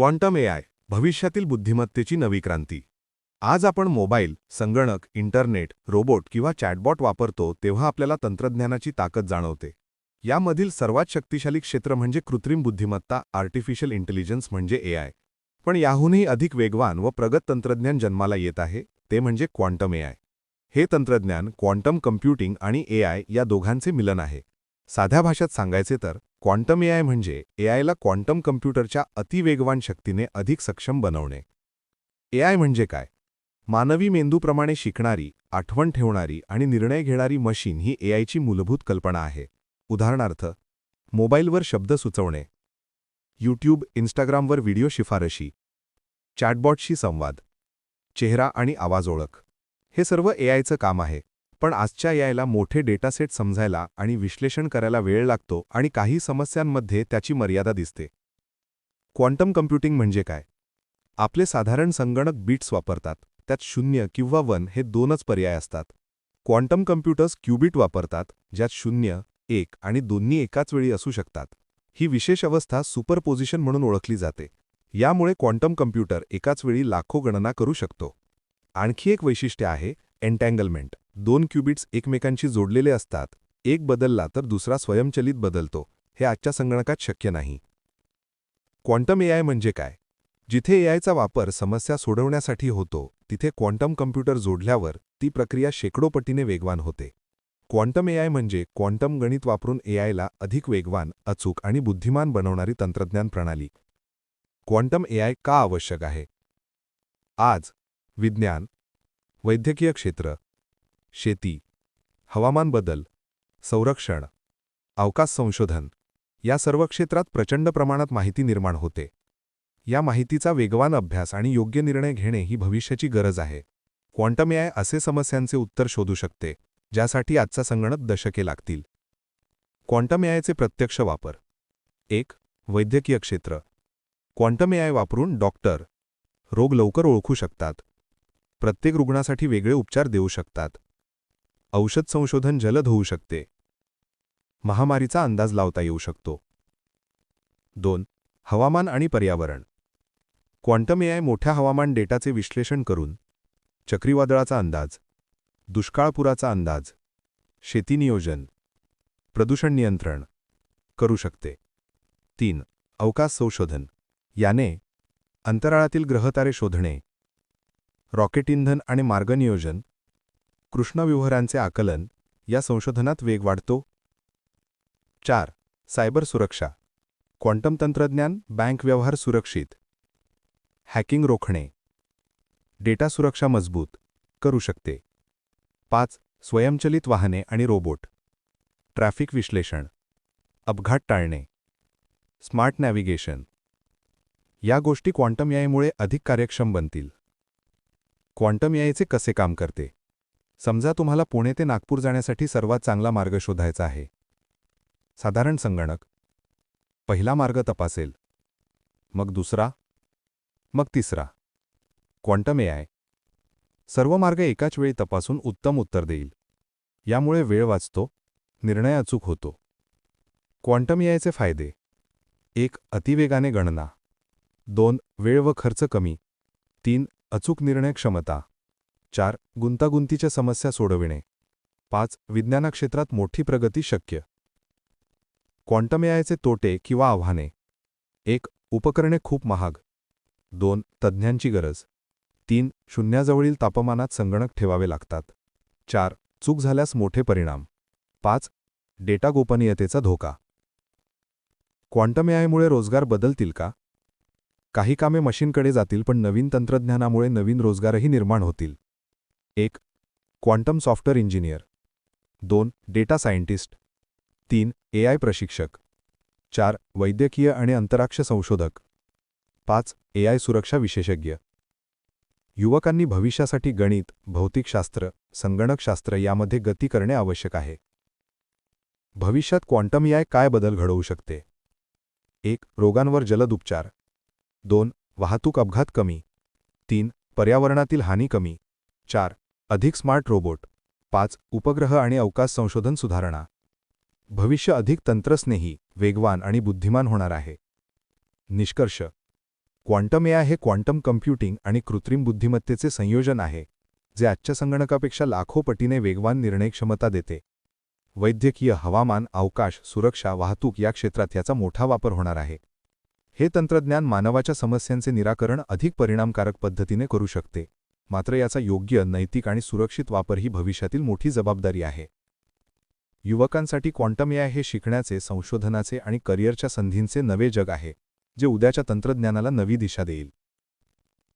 Quantum AI भविष्यातील बुद्धिमत्तेची नवी क्रांती. आज आपण मोबाईल संगणक इंटरनेट रोबोट किंवा चॅटबॉट वापरतो तेव्हा आपल्याला तंत्रज्ञानाची ताकद जाणवते. यामधील सर्वात शक्तिशाली क्षेत्र म्हणजे कृत्रिम बुद्धिमत्ता आर्टिफिशियल इंटेलिजन्स म्हणजे एआय पण याहूनही अधिक वेगवान व प्रगत तंत्रज्ञान जन्माला येत आहे ते म्हणजे क्वांटम एआय हे तंत्रज्ञान क्वांटम कम्प्युटिंग आणि एआय या दोघांचे मिलन आहे. साध्या भाषेत सांगायचे तर क्वांटम एआय म्हणजे एआयला क्वांटम कम्प्युटरच्या अतिवेगवान शक्तीने अधिक सक्षम बनवणे. एआय म्हणजे काय? मानवी मेंदूप्रमाणे शिकणारी आठवण ठेवणारी आणि निर्णय घेणारी मशीन ही एआयची मूलभूत कल्पना आहे. उदाहरणार्थ मोबाईलवर शब्द सुचवणे. यूट्यूब इंस्टाग्रामवर व्हिडिओ शिफारशी. चॅटबॉटशी संवाद. चेहरा आणि आवाज ओळख. हे सर्व एआयचं काम आहे. पण आजच्या यायला मोठे डेटासेट समजायला आणि विश्लेषण करायला वेळ लागतो आणि काही समस्यांमध्ये त्याची मर्यादा दिसते. क्वांटम कम्प्युटिंग म्हणजे काय? आपले साधारण संगणक बीट्स वापरतात त्यात शून्य किंवा वन हे दोनच पर्याय असतात. क्वांटम कम्प्युटर्स क्युबिट वापरतात ज्यात शून्य एक आणि दोन्ही एकाच वेळी असू शकतात. ही विशेष अवस्था सुपरपोजिशन म्हणून ओळखली जाते. यामुळे क्वांटम कम्प्युटर एकाच वेळी लाखो गणना करू शकतो. आणखी एक वैशिष्ट्य आहे एन्टँगलमेंट दोन क्युबिट्स एकमेकांशी जोडलेले असतात. एक बदलला तर दुसरा स्वयंचलित बदलतो. हे आजच्या संगणकात शक्य नाही. क्वांटम एआय म्हणजे काय? जिथे एआयचा वापर समस्या सोडवण्यासाठी होतो तिथे क्वांटम कम्प्युटर जोडल्यावर ती प्रक्रिया शेकडो पटीने वेगवान होते. क्वांटम एआय म्हणजे क्वांटम गणित वापरून एआयला अधिक वेगवान अचूक आणि बुद्धिमान बनवणारी तंत्रज्ञान प्रणाली. क्वांटम एआय का आवश्यक आहे? आज विज्ञान वैद्यकीय क्षेत्र शेती हवामान बदल संरक्षण अवकाश संशोधन या सर्व क्षेत्रात प्रचंड प्रमाणात माहिती निर्माण होते. या माहितीचा वेगवान अभ्यास आणि योग्य निर्णय घेणे ही भविष्याची गरज आहे. क्वांटम एआय असे समस्यांचे उत्तर शोधू शकते ज्यासाठी आजचा संगणक दशके लागतील. क्वांटम एआयचे प्रत्यक्ष वापर. एक वैद्यकीय क्षेत्र. क्वांटम एआय वापरून डॉक्टर रोग लवकर ओळखू शकतात. प्रत्येक रुग्णासाठी वेगळे उपचार देऊ शकतात. औषध संशोधन जलद होऊ शकते. महामारीचा अंदाज लावता येऊ शकतो. दोन हवामान आणि पर्यावरण. क्वांटम एआय मोठ्या हवामान डेटाचे विश्लेषण करून चक्रीवादळाचा अंदाज दुष्काळपुराचा अंदाज शेती नियोजन प्रदूषण नियंत्रण करू शकते. तीन अवकाश संशोधन. याने अंतराळातील ग्रहतारे शोधणे रॉकेट इंधन आणि मार्गनियोजन कृष्णविवहारांचे आकलन या संशोधनात वेग वाढतो. चार. सायबर सुरक्षा. क्वांटम तंत्रज्ञान बँक व्यवहार सुरक्षित. हॅकिंग रोखणे. डेटा सुरक्षा मजबूत करू शकते. पाच. स्वयंचलित वाहने आणि रोबोट. ट्रॅफिक विश्लेषण. अपघात टाळणे. Smart navigation. या गोष्टी क्वांटम यायमुळे अधिक कार्यक्षम बनतील. क्वांटम यायचे कसे काम करते? समजा तुम्हाला पुणे ते नागपूर जाण्यासाठी सर्वात चांगला मार्ग शोधायचा आहे. साधारण संगणक. पहिला मार्ग तपासेल. मग दुसरा. मग तिसरा. क्वांटम एआय सर्व मार्ग एकाच वेळी तपासून उत्तम उत्तर देईल. यामुळे वेळ वाचतो निर्णय अचूक होतो. क्वांटम एआयचे फायदे. एक अतिवेगाने गणना. दोन वेळ व खर्च कमी. तीन अचूक निर्णय क्षमता. चार गुंतागुंतीच्या समस्या सोडविणे. पाच विज्ञानक्षेत्रात मोठी प्रगती शक्य. क्वांटम एआयचे तोटे किंवा आव्हाने. एक उपकरणे खूप महाग. दोन तज्ज्ञांची गरज. तीन शून्याजवळील तापमानात संगणक ठेवावे लागतात. चार चूक झाल्यास मोठे परिणाम. पाच डेटा गोपनीयतेचा धोका. क्वांटम एआयमुळे रोजगार बदलतील का? काही कामे मशीनकडे जातील पण नवीन तंत्रज्ञानामुळे नवीन रोजगारही निर्माण होतील. एक क्वांटम सॉफ्टवेअर इंजिनियर दोन डेटा सायंटिस्ट तीन एआय प्रशिक्षक. चार वैद्यकीय आणि अंतराक्ष संशोधक. पाच एआय सुरक्षा विशेषज्ञ. युवकांनी भविष्यासाठी गणित भौतिकशास्त्र संगणकशास्त्र यामध्ये गती करणे आवश्यक आहे. भविष्यात क्वांटम याय काय बदल घडवू शकते? एक रोगांवर जलद उपचार दोन वाहतूक अपघात कमी. तीन पर्यावरणातील हानी कमी. चार अधिक स्मार्ट रोबोट. पाच उपग्रह आणि अवकाश संशोधन सुधारणा. भविष्य अधिक तंत्रस्नेही वेगवान आणि बुद्धिमान होणार आहे. निष्कर्ष. क्वांटम एआय हे क्वांटम कम्प्युटिंग आणि कृत्रिम बुद्धिमत्तेचे संयोजन आहे जे आजच्या संगणकापेक्षा लाखो पटीने वेगवान निर्णय क्षमता देते. वैद्यकीय हवामान अवकाश सुरक्षा वाहतूक या क्षेत्रात याचा मोठा वापर होणार आहे. हे तंत्रज्ञान मानवाच्या समस्यांचे निराकरण अधिक परिणामकारक पद्धतीने करू शकते. मात्र याचा योग्य नैतिक आणि सुरक्षित वापर ही भविष्यातील मोठी जबाबदारी आहे. युवकांसाठी क्वांटम एआय हे शिकण्याचे संशोधनाचे आणि करिअरच्या संधींचे नवे जग आहे जे उद्याच्या तंत्रज्ञानाला नवी दिशा देईल.